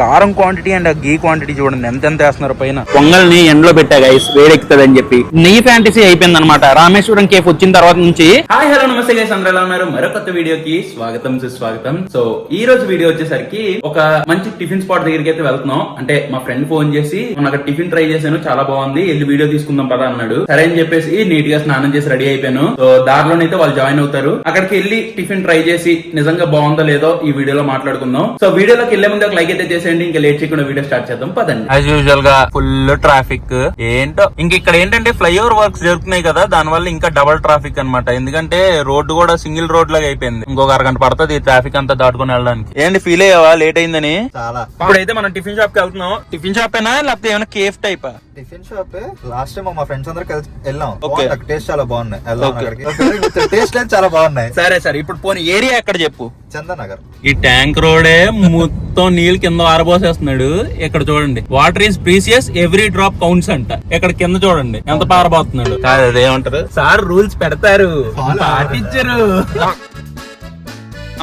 కారం quantity and ఆ గీ quantity చూడండి ఎంత ఎంత వేస్తున్నారు పైన? పొంగల్ని ఎండలో పెట్టా గైస్ వేడెక్కుతుంది చెప్పి. నెయ్యి ఫ్యాంటసీ అయిపోయింది అనమాట రామేశ్వరం కేఫ్ వచ్చిన తర్వాత నుంచి హాయ్ హలో నమస్తే గైస్ అందరూ ఎలా ఉన్నారు? మరో కొత్త వీడియోకి స్వాగతం సుస్వాగతం. సో ఈ రోజు వీడియో వచ్చేసరికి ఒక మంచి టిఫిన్ స్పాట్ దగ్గరికి అయితే వెళ్తున్నాం. అంటే మా ఫ్రెండ్ ఫోన్ చేసి అక్కడ టిఫిన్ ట్రై చేశాను చాలా బాగుంది వెళ్ళి వీడియో తీసుకుందాం పదా అన్నాడు. సరే అని చెప్పేసి నీట్గా స్నానం చేసి రెడీ అయిపోయాను. సో దారిలోనైతే వాళ్ళు జాయిన్ అవుతారు. అక్కడికి వెళ్ళి టిఫిన్ ట్రై చేసి నిజంగా బాగుందో లేదో ఈ వీడియోలో మాట్లాడుకుందాం. సో వీడియోలోకి వెళ్ళే ముందు ఒక లైక్ అయితే చేసేయండి ఇంకా లేట్ చేయకుండా వీడియో స్టార్ట్ చేద్దాం. పదండి. యాజ్ యూజువల్గా ఫుల్ ట్రాఫిక్ ఏంటో ఇంక ఇక్కడ ఏంటంటే ఫ్లైఓవర్ వర్క్స్ జరుగుతున్నాయి కదా దాని వల్ల ఇంకా డబల్ ట్రాఫిక్ అన్నమాట. ఎందుకంటే రోడ్డు కూడా సింగిల్ రోడ్ లాగా అయిపోయింది. ఇంకొక అరగంట పడుతుంది ట్రాఫిక్ అంతా దాటుకుని వెళ్ళడానికి. ఏంటి ఫీల్ అయ్యావా? లేట్ అయిందని? చాలా. ఇప్పుడైతే మనం టిఫిన్ షాప్కి వెళ్తున్నాం. టిఫిన్ షాప్ అయినా లేకపోతే ఏమైనా cafe type tiffin shop? Last time మా ఫ్రెండ్స్ అందరూ కలిసి వెళ్ళాం. టేస్ట్ చాలా బాగున్నాయి. వెళ్ళాం టేస్ట్ చాలా బాగున్నాయి. సరే సరే ఇప్పుడు పోనీ ఏరియా ఎక్కడ చెప్పు? చందన్ నగర్ ఈ ట్యాంక్ రోడే మొత్తం నీళ్ళు కింద ఆరబోసేస్తున్నాడు. ఇక్కడ చూడండి. Water is precious every drop counts అంట. ఇక్కడ కింద చూడండి ఎంత పారబోతున్నాడు. కాదు అదేమంటారు? సార్ రూల్స్ పెడతారు. పాటించరు.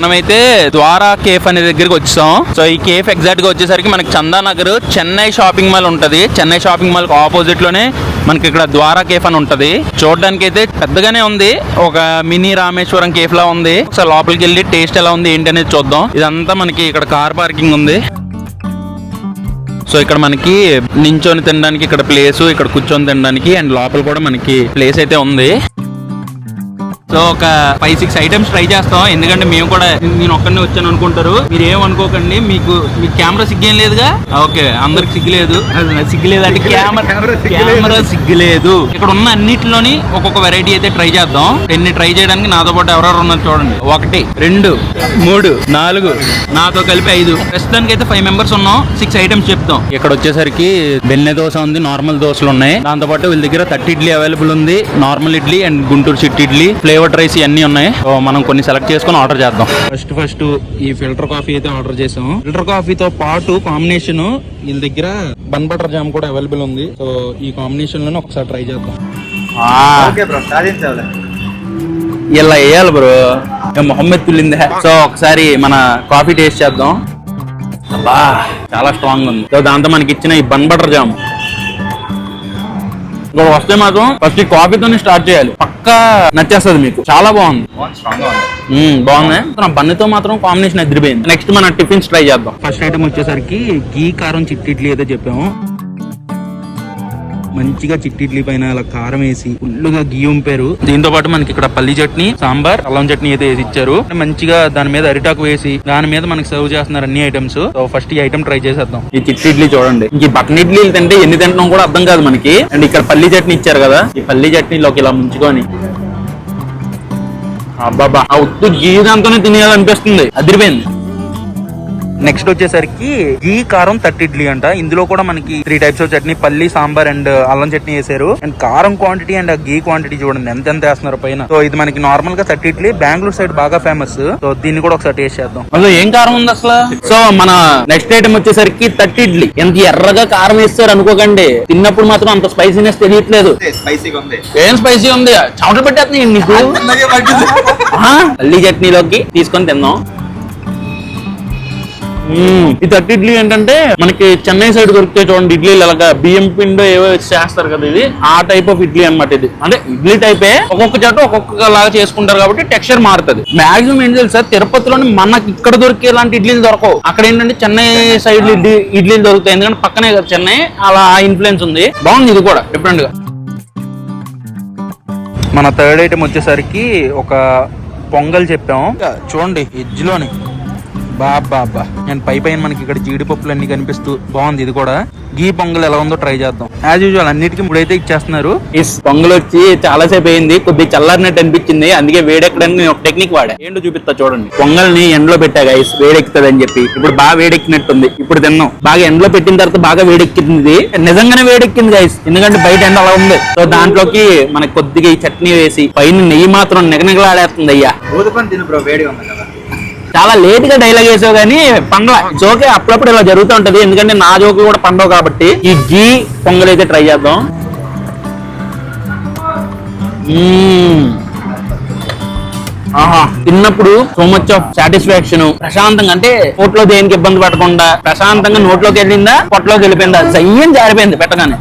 మనమైతే ద్వారా కేఫ్ అనే దగ్గరికి వచ్చాం. సో ఈ కేఫ్ ఎగ్జాక్ట్గా వచ్చేసరికి మనకి చందానగర్ చెన్నై షాపింగ్ మాల్ ఉంటది. చెన్నై షాపింగ్ మాల్ ఆపోజిట్లోనే మనకి ఇక్కడ ద్వారా కేఫ్ అని ఉంటది. చూడడానికి అయితే పెద్దగానే ఉంది. ఒక మినీ రామేశ్వరం కేఫ్ లా ఉంది. ఒకసారి లోపలికి వెళ్ళి టేస్ట్ ఎలా ఉంది ఏంటి అనేది చూద్దాం. ఇదంతా మనకి ఇక్కడ కార్ పార్కింగ్ ఉంది. సో ఇక్కడ మనకి నించొని తినడానికి ఇక్కడ ప్లేస్ ఇక్కడ కూర్చొని తినడానికి అండ్ లోపల కూడా మనకి ప్లేస్ అయితే ఉంది. సో ఒక ఫైవ్ సిక్స్ ఐటమ్స్ ట్రై చేస్తాం. ఎందుకంటే మేము కూడా నేను ఒక్కడిని వచ్చాను అనుకుంటారు. మీరు ఏం అనుకోకండి మీకు మీ కెమెరా సిగ్గేం లేదుగా? ఓకే అందరికి సిగ్గులేదు. సిగ్గులేదు అంటే కెమెరా కెమెరా సిగ్గులేదు. ఇక్కడ ఉన్న అన్నిటిలోని ఒక్కొక్క వెరైటీ అయితే ట్రై చేద్దాం. ఎన్ని ట్రై చేయడానికి నాతో పాటు ఎవరెవరు ఉన్నారు చూడండి. ఒకటి రెండు మూడు నాలుగు నాతో కలిపి ఐదు. ప్రస్తుతానికి అయితే ఫైవ్ మెంబర్స్ ఉన్నాం. సిక్స్ ఐటమ్స్ చెప్తాం. ఇక్కడ వచ్చేసరికి బెన్నె దోశ ఉంది నార్మల్ దోశలు ఉన్నాయి. దాంతో పాటు వీళ్ళ దగ్గర థర్టీ ఇడ్లీ అవైలబుల్ ఉంది. నార్మల్ ఇడ్లీ అండ్ గుంటూరు చిట్టి ఇడ్లీ. ఫ్లేవర్డ్ రైస్ ఇవన్నీ ఉన్నాయి. సో మనం కొన్ని సెలెక్ట్ చేసుకొని ఆర్డర్ చేద్దాం. ఫస్ట్ ఫస్ట్ ఈ ఫిల్టర్ కాఫీ అయితే ఆర్డర్ చేసాం ఫిల్టర్ కాఫీతో పాటు కాంబినేషన్ వీళ్ళ దగ్గర బన్ బటర్ జామ్ కూడా అవైలబుల్ ఉంది. సో ఈ కాంబినేషన్లోనే ఒకసారి ట్రై చేద్దాం. ఓకే బ్రో సాధించాలి. ఇలా వేయాలి బ్రో. మొహమ్మద్ తుల్లింది సో ఒకసారి మన కాఫీ టేస్ట్ చేద్దాం. అబ్బా చాలా స్ట్రాంగ్ ఉంది. సో దాంతో మనకి ఇచ్చిన ఈ బన్ బటర్ జామ్. ఇక్కడ వస్తే మాత్రం ఫస్ట్ ఈ కాఫీతోనే స్టార్ట్ చేయాలి. పక్కా నచ్చేస్తుంది మీకు. చాలా బాగుంది. బాగుంది మన బన్నుతో మాత్రం కాంబినేషన్ ఎదిరిపోయింది నెక్స్ట్ మన టిఫిన్స్ ట్రై చేద్దాం. ఫస్ట్ ఐటమ్ వచ్చేసరికి గీ కారం చిట్టి ఇడ్లీ అయితే చెప్పాము. మంచిగా చిట్టిడ్లీ పైన అలా కారం వేసి ఫుల్గా గీ ఉంపారు. దీంతో పాటు మనకి ఇక్కడ పల్లి చట్నీ సాంబార్ అల్లం చట్నీ అయితే వేసి ఇచ్చారు. మంచిగా దాని మీద అరిటాకు వేసి దాని మీద మనకి సర్వ్ చేస్తున్నారు అన్ని ఐటమ్స్. సో ఫస్ట్ ఈ ఐటమ్ ట్రై చేసేద్దాం. ఈ చిట్టి ఇడ్లీ చూడండి. ఈ బటన్ ఇడ్లీ తింటే ఎన్ని తింటాం కూడా అర్థం కాదు మనకి. అండ్ ఇక్కడ పల్లి చట్నీ ఇచ్చారు కదా ఈ పల్లి చట్నీలోకి ఇలా ముంచుకొని. అబ్బాబా ఆ ఉత్తు గీ దాంతోనే తినేయాలనిపిస్తుంది. అదిరిపోయింది. నెక్స్ట్ వచ్చేసరికి గీ కారం థర్టీ ఇడ్లీ అంట. ఇందులో కూడా మనకి త్రీ టైప్స్ ఆఫ్ చట్నీ. పల్లి సాంబార్ అండ్ అల్లం చట్నీ వేసారు. అండ్ కారం క్వాంటిటీ అండ్ గీ క్వాంటిటీ చూడండి ఎంత ఎంత వేస్తున్నారు పైన. సో ఇది మనకి నార్మల్గా థర్టీ ఇడ్లీ. బెంగళూరు సైడ్ బాగా ఫేమస్ సో దీన్ని కూడా ఒకసారి టేస్ట్ చేద్దాం. అసలు ఏం కారం ఉంది అసలు? సో మన నెక్స్ట్ ఐటమ్ వచ్చేసరికి తట్టి ఇడ్లీ. ఎంత ఎర్రగా కారం వేస్తారు అనుకోకండి. తిన్నప్పుడు మాత్రం అంత స్పైసీనెస్ తెలియట్లేదు. స్పైసీగా ఉంది. ఏం స్పైసీ ఉంది? చెమటలు పెట్టేస్తుంది నీకు? చట్నీలోకి తీసుకొని తిందాం. మ్మ్. ఈ తట్టి ఇడ్లీ ఏంటంటే మనకి చెన్నై సైడ్ దొరికితే చూడండి ఇడ్లీలు అలాగా బియ్యం పిండి ఏవో చేస్తారు కదా ఇది ఆ టైప్ ఆఫ్ ఇడ్లీ అన్నమాట ఇది. అంటే ఇడ్లీ టైపే ఒక్కొక్క చోట ఒక్కొక్క లాగా చేసుకుంటారు కాబట్టి టెక్స్చర్ మారుతుంది. మాక్సిమం ఏం తెలుసా తిరుపతిలోని మనకి ఇక్కడ దొరికే ఇలాంటి ఇడ్లీలు దొరకవు. అక్కడ ఏంటంటే చెన్నై సైడ్ ఇడ్లీ ఇడ్లీలు దొరుకుతాయి. ఎందుకంటే పక్కనే కదా చెన్నై అలా ఇన్ఫ్లుయెన్స్ ఉంది. బాగుంది ఇది కూడా డిఫరెంట్గా. మన థర్డ్ ఐటమ్ వచ్చేసరికి ఒక పొంగల్ చెప్పాము. చూడండి ఎడ్జ్లోని బాబా బా అండ్ పై పైన మనకి ఇక్కడ జీడిపప్పులు అన్ని కనిపిస్తూ బాగుంది. ఇది కూడా గీ పొంగల్ ఎలా ఉందో ట్రై చేద్దాం. యాజ్ యూజువల్ అన్నిటికీ ఇప్పుడైతే ఇచ్చేస్తున్నారు. ఈ పొంగల్ వచ్చి చాలా సేపు అయింది. కొద్దిగా చల్లారినట్టు అనిపించింది. అందుకే వేడెక్కడానికి నేను ఒక టెక్నిక్ వాడా. ఏంటో చూపిస్తా చూడండి. పొంగల్ని ఎండలో పెట్టా గైస్ వేడెక్కుతుంది అని చెప్పి. ఇప్పుడు బాగా వేడెక్కినట్టుంది. ఇప్పుడు తిన్నాం. బాగా ఎండలో పెట్టిన తర్వాత బాగా వేడెక్కింది. నిజంగానే వేడెక్కింది గైస్ ఎందుకంటే బయట ఎండ అలా ఉంది. సో దాంట్లోకి మనకి కొద్దిగా ఈ చట్నీ వేసి పైన నెయ్యి మాత్రం నిగనిగలాడేస్తుంది అయ్యా. ఊదుకొని తిను బ్రో వేడిగా ఉంది కదా. చాలా లేట్గా డైలాగ్ వేసావు కానీ పండవ జోకే అప్పుడప్పుడు ఇలా జరుగుతూ ఉంటది. ఎందుకంటే నా జోకు కూడా పండవ కాబట్టి. ఈ గీ పొంగల్ అయితే ట్రై చేద్దాం. ఆహా. తిన్నప్పుడు సో మచ్ ఆఫ్ సాటిస్ఫాక్షన్ ప్రశాంతంగా అంటే నోట్లో దేనికి ఇబ్బంది పడకుండా ప్రశాంతంగా నోట్లోకి వెళ్ళిందా పొట్టలోకి వెళ్ళిపోయిందా? జయ్యం జారిపోయింది పెట్టగానే.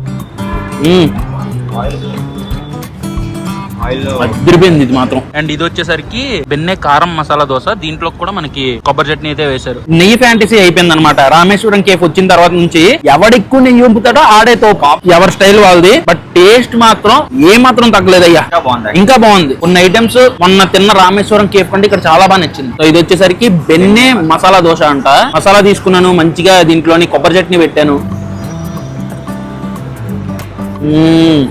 అదిరిపోయింది ఇది మాత్రం. అండ్ ఇది వచ్చేసరికి బెన్నె కారం మసాలా దోశ. దీంట్లో కూడా మనకి కొబ్బరి చట్నీ అయితే వేశారు. నెయ్యి ఫ్యాంటసీ అయిపోయింది అనమాట రామేశ్వరం కేఫ్ వచ్చిన తర్వాత నుంచి ఎవడెక్కువ నెయ్యి ఉంపుతాడో ఆడే తోపు ఎవరి స్టైల్ వాళ్ళది. బట్ టేస్ట్ మాత్రం ఏ మాత్రం తగ్గలేదయ్యా. ఇంకా బాగుంది. ఇంకా బాగుంది. కొన్ని ఐటమ్స్ మొన్న తిన్న రామేశ్వరం కేఫ్ కంటే ఇక్కడ చాలా బాగా నచ్చింది. సో ఇది వచ్చేసరికి బెన్నె మసాలా దోశ అంట. మసాలా తీసుకున్నాను మంచిగా దీంట్లోని కొబ్బరి చట్నీ పెట్టాను.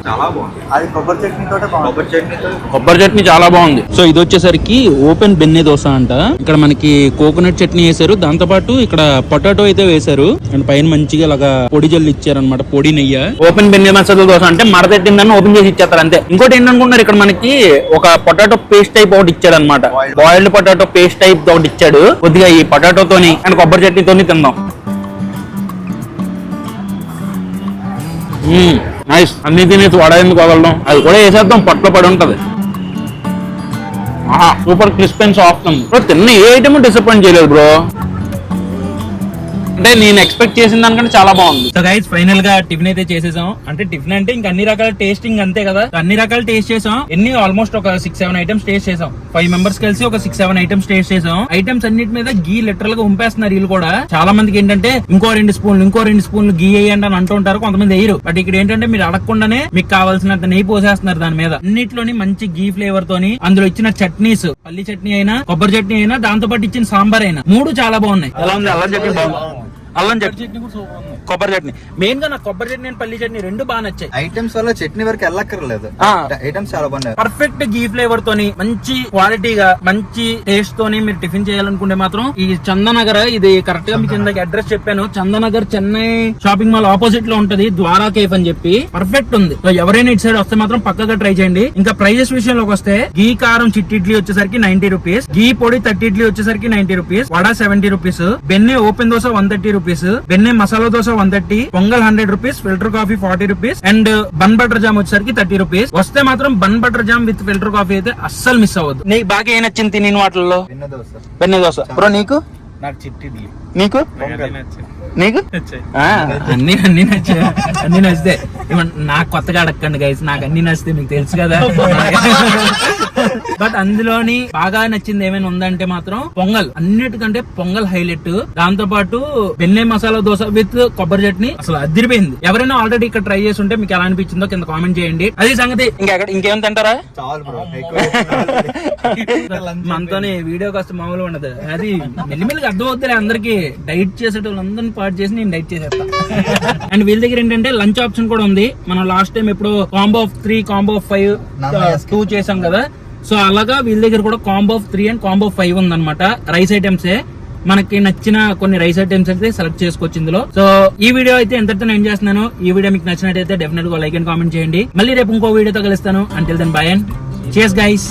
చాలా బాగుంది. అది కొబ్బరి చట్నీ తోటే బాగుంది. కొబ్బరి చట్నీతో కొబ్బరి చట్నీ చాలా బాగుంది. సో ఇది వచ్చేసరికి ఓపెన్ బెన్నె దోశ అంట. ఇక్కడ మనకి కోకోనట్ చట్నీ వేశారు. దాంతో పాటు ఇక్కడ పొటాటో అయితే వేశారు. అండ్ పైన మంచిగా ఇలాగా పొడి జల్లు ఇచ్చారనమాట పొడి నెయ్యి. ఓపెన్ బెన్ని మసాలా దోశ అంటే మడతెట్టిందని ఓపెన్ చేసి ఇచ్చేస్తారు అంతే. ఇంకోటి ఏంటనుకుంటున్నారు ఇక్కడ మనకి ఒక పొటాటో పేస్ట్ టైప్ ఒకటి ఇచ్చాడు అనమాట. బాయిల్డ్ పొటాటో పేస్ట్ టైప్ ఒకటి ఇచ్చాడు. కొద్దిగా ఈ పొటాటో తోని అండ్ కొబ్బరి చట్నీతోని తిందాం. నైస్ అన్ని తినేసి వడ ఎందుకు వదలడం? అది కూడా వేసేద్దాం పొట్టలో పడి ఉంటది. Super crisp and soft bro తిన్న ఏ ఐటమ్ డిసప్పాయింట్ చేయలేదు బ్రో? అంటే నేను ఎక్స్పెక్ట్ చేసిన దానికంటే చాలా బాగుంది. సో గైస్ ఫైనల్గా టిఫిన్ అయితే చేసేసాం. అంటే టిఫిన్ అంటే ఇంకా అన్ని రకాల టేస్టింగ్ అంతే కదా. అన్ని రకాల టేస్ట్ చేసాం. ఎన్ని? ఆల్మోస్ట్ ఒక సిక్స్ సెవెన్ ఐటమ్స్ టేస్ట్ చేసాం. ఫైవ్ మెంబర్స్ కలిసి ఒక సిక్స్ సెవెన్ ఐటమ్స్ టేస్ట్ చేసాం. ఐటమ్స్ అన్నిటి మీద గీ లిటరల్గా ఉంపేస్తున్నారు వీళ్ళు కూడా. చాలా మందికి ఏంటంటే ఇంకో రెండు స్పూన్లు ఇంకో రెండు స్పూన్లు గీ వేయండి అని అంటుంటారు కొంతమంది వేయరు. బట్ ఇక్కడ ఏంటంటే మీరు అడగకుండానే మీకు కావాల్సినంత నెయ్యి పోసేస్తున్నారు దాని మీద. అన్నిట్లోని మంచి గీ ఫ్లేవర్ తోని అందులో ఇచ్చిన చట్నీస్ పల్లి చట్నీ అయినా కొబ్బరి చట్నీ అయినా దాంతో పాటు ఇచ్చిన సాంబార్ అయినా. మూడు చాలా బాగున్నాయి. ఎలా ఉంది? అల్లం చట్నీ బాగుంది అల్లం చట్నీ కొబ్బరి చట్నీ. మెయిన్గా నాకు కొబ్బరి చట్నీ అండ్ పల్లి చట్నీ రెండు బాగా నచ్చాయి. ఐటమ్స్ వల్ల చట్నీ వరకు వెళ్ళక్కర్లేదు. ఐటమ్స్ చాలా బాగున్నాయి. పర్ఫెక్ట్ గీ ఫ్లేవర్ తోని మంచి క్వాలిటీగా మంచి టేస్ట్ తోని మీరు టిఫిన్ చేయాలనుకుంటే మాత్రం ఈ చందనగర్ ఇది కరెక్ట్గా మీకు ఇందాక అడ్రస్ చెప్పాను. చందనగర్ చెన్నై షాపింగ్ మాల్ ఆపోజిట్లో ఉంటది ద్వారా కేఫ్ అని చెప్పి. పర్ఫెక్ట్ ఉంది. ఎవరైనా ఇటు సైడ్ వస్తే మాత్రం పక్కగా ట్రై చేయండి. ఇంకా ప్రైజెస్ విషయంలోకి వస్తే గీ కారం చిట్టి ఇడ్లీ వచ్చేసరికి నైన్టీ రూపీస్ గీ పొడి థర్టీ ఇడ్లీ వచ్చేసరికి ninety rupees vada seventy rupees బెన్నె open dosa one thirty rupees బెన్నె masala dosa one thirty pongal hundred rupees filter coffee forty rupees and bun butter jam వచ్చేసరికి థర్టీ రూపీస్ వస్తే మాత్రం bun butter jam with filter coffee అయితే అస్సలు miss అవ్వద్దు నీకు బాగా ఏ నచ్చింది తిని వాటిల్లో? విన్న దోశ. దోశ. బ్రో నీకు? నాకు చిట్టి నీకు? అన్ని అన్ని నచ్చాయి. అన్ని నచ్చితే నాకు కొత్తగా అడగండి గైస్ నాకు అన్ని నచ్చితే మీకు తెలుసు కదా. బట్ అందులోని బాగా నచ్చింది ఏమైనా ఉందంటే మాత్రం పొంగల్. అన్నిటికంటే పొంగల్ హైలైట్. దాంతో పాటు బెన్నె మసాలా దోశ విత్ కొబ్బరి చట్నీ అసలు అదిరిపోయింది. ఎవరైనా ఆల్రెడీ ఇక్కడ ట్రై చేసి ఉంటే మీకు ఎలా అనిపించిందో కింద కామెంట్ చేయండి. అది సంగతి. ఇంకెక్కడ ఇంకేం తింటారా? మనతోనే వీడియో కాస్త మామూలుగా ఉండదు. అది మెల్లిమెల్లిగా అర్థం అవుతుంది అందరికి డైట్ చేసేటోళ్ళందరినీ పాటు చేసి నేను డైట్ చేసేస్తా. అండ్ వీళ్ళ దగ్గర ఏంటంటే లంచ్ ఆప్షన్ కూడా ఉంది. మనం లాస్ట్ టైం ఎప్పుడు combo of three combo of five two చేసాం కదా. సో అలాగా వీళ్ళ దగ్గర కూడా combo of three and combo five ఉందన్నమాట. రైస్ ఐటమ్సే మనకి నచ్చిన కొన్ని రైస్ ఐటమ్స్ అయితే సెలెక్ట్ చేసుకోవచ్చు ఇందులో. సో ఈ వీడియో అయితే ఎంతటితో ఏం చేస్తున్నాను? ఈ వీడియో మీకు నచ్చినట్టయితే డెఫినెట్గా లైక్ అండ్ కామెంట్ చేయండి. మళ్ళీ రేపు ఇంకో వీడియోతో కలుస్తాను. అంటిల్ దెన్ బై అండ్ చేస్ గైస్